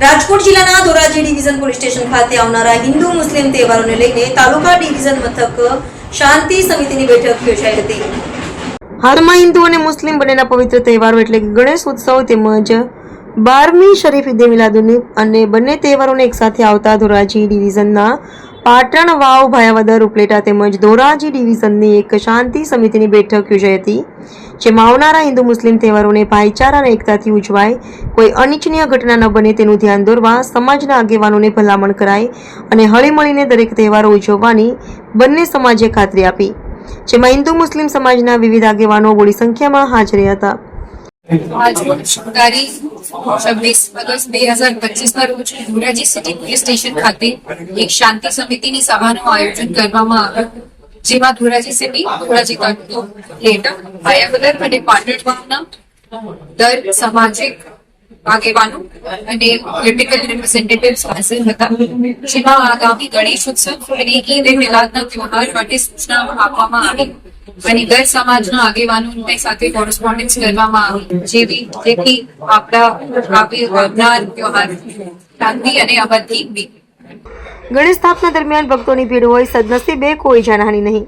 રાજકોટ જિલ્લાના Dhoraji division police station ખાતે આવનારા હિન્દુ મુસ્લિમ તહેવારોને લઈને તાલુકા ડિવિઝન મથક શાંતિ સમિતિની બેઠક યોજાઈ હતી. હાલમાં હિન્દુ અને મુસ્લિમ બંનેના પવિત્ર તહેવારો એટલે ગણેશ ઉત્સવ તેમજ બારમી શરીફ ઈદે મિલાદુની અને બંને તહેવારોને એકસાથે આવતા ધોરાજી ડિવિઝનના પાટણ વાવ ભાયાવદર ઉપલેટા તેમજ ધોરાજી ડિવિઝનની એક શાંતિ સમિતિની બેઠક યોજાઈ હતી, જેમાં આવનારા હિન્દુ મુસ્લિમ તહેવારોને ભાઈચારા અને એકતાથી ઉજવાય, કોઈ અનિચ્છનીય ઘટના ન બને તેનું ધ્યાન દોરવા સમાજના આગેવાનોને ભલામણ કરાય અને હળીમળીને દરેક તહેવારો ઉજવવાની બંને સમાજે ખાતરી આપી, જેમાં હિન્દુ મુસ્લિમ સમાજના વિવિધ આગેવાનો બોડી સંખ્યામાં હાજર હતા. છવ્વીસ અને સામાજિક આગેવાનો અને હતા. જેમાં આગામી ગણેશ ઉત્સવ અને સૂચનાઓ આપવામાં આવી. અને દર સમાજના આગેવાનોને સાથે કોરસ્પોન્ડન્સ કરવામાં આવી. જેવી જેથી આપણા આવી આવનાર તહેવાર શાંતિ અને અવધિ ગણેશ સ્થાપના દરમિયાન ભક્તોની ભીડ હોય સદનસીબે કોઈ જાનહાની નહીં.